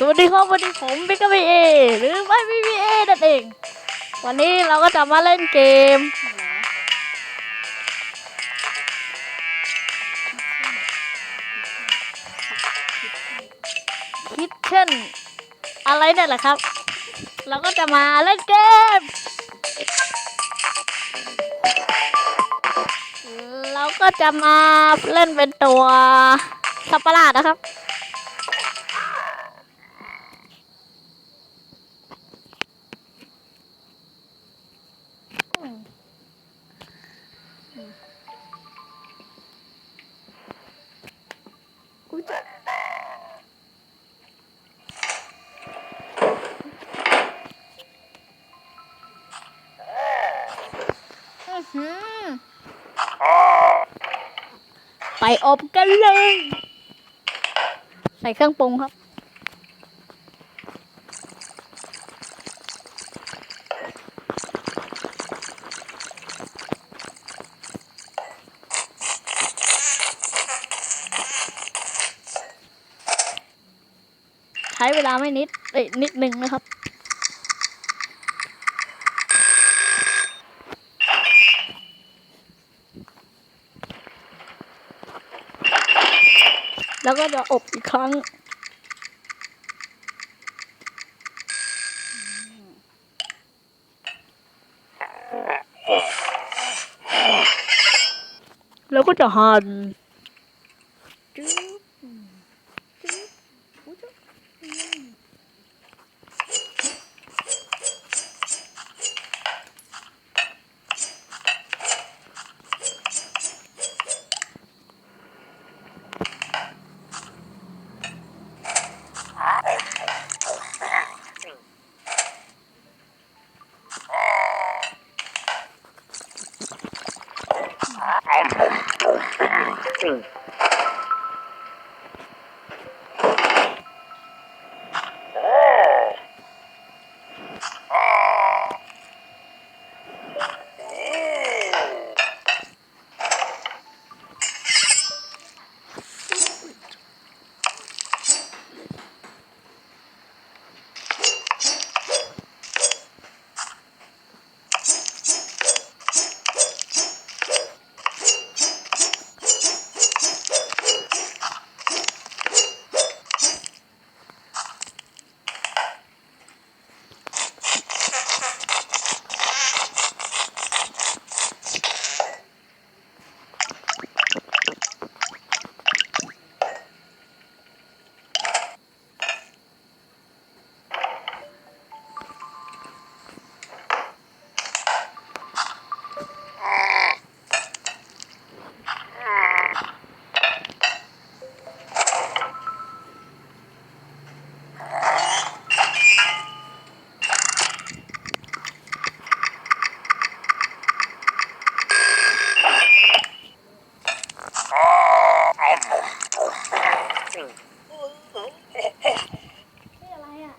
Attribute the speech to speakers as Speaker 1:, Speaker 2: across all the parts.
Speaker 1: สวัสดีครับวันนี้ผมบิ๊กบีเอหรือไม่บีบีเอนั่นเอง วันนี้เราก็จะมาเล่นเกม คิดเช่น อะไรนั่นแหละครับ เราก็จะมาเล่นเกม เราก็จะมาเล่นเป็นตัวสัตว์ประหลาดนะครับ อุ๊ยจะไปอบกันเลย ใส่เครื่องปรุงครับ ใช้ เวลาไม่นิดเอ้ยนิดหนึ่งนะครับ แล้วก็จะอบอีกครั้งแล้วก็จะหั่น นี่อะไรอะ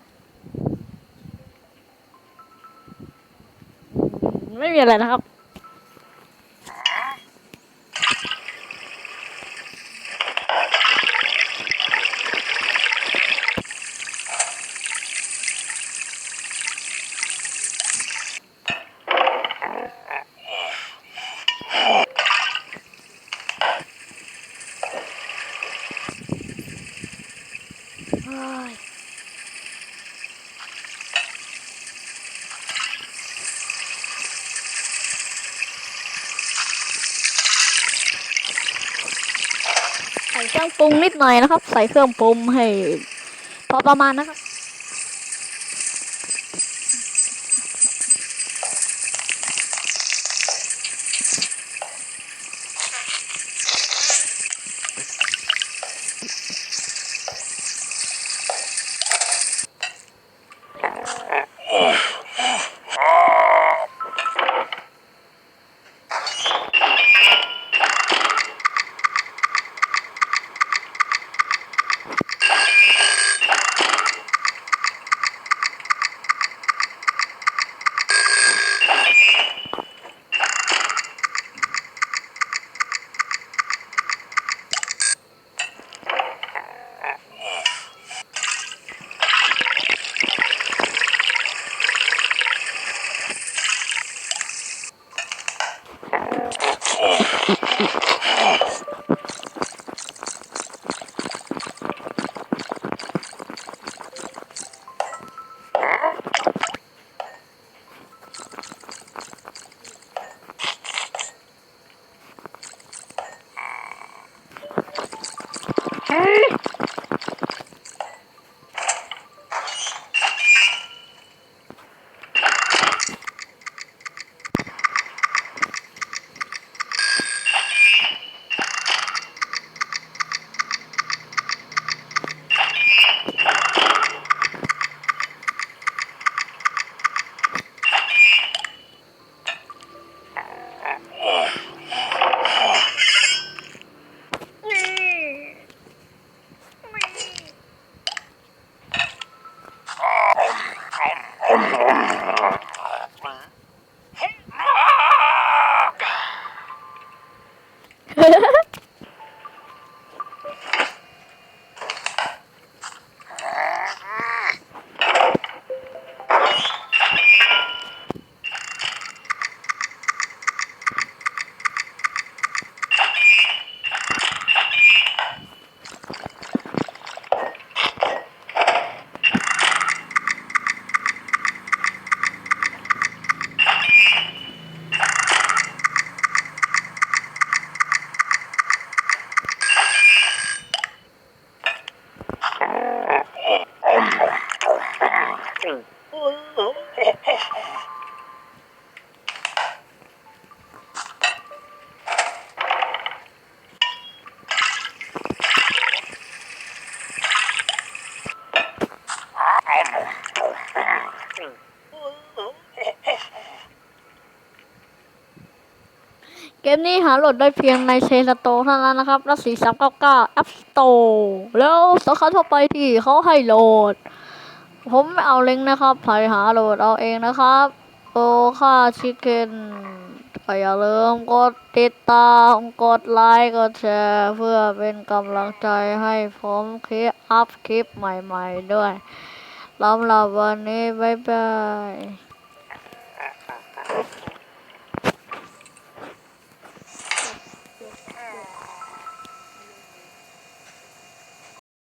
Speaker 1: ไม่มีอะไรนะครับ รื่องปรุงนิดหน่อยนะครับ ใส่เครื่องปรุงให้ พอประมาณนะครับ เกมนี้หาโหลดได้เพียงในเชนสโตเท่านั้นนะครับและ4 3 9 9 App Store แล้วสาขาทั่วไปที่เขาให้โหลด ผมไม่เอาลิงก์นะครับไปหาโหลดเอาเองนะครับ โอค่าชิคเก้นอย่าลืมกดติดตาม กดไลค์ กดแชร์ เพื่อเป็นกำลังใจให้ผมคลิปอัพคลิปใหม่ๆด้วยสำหรับวันนี้ บ๊ายบาย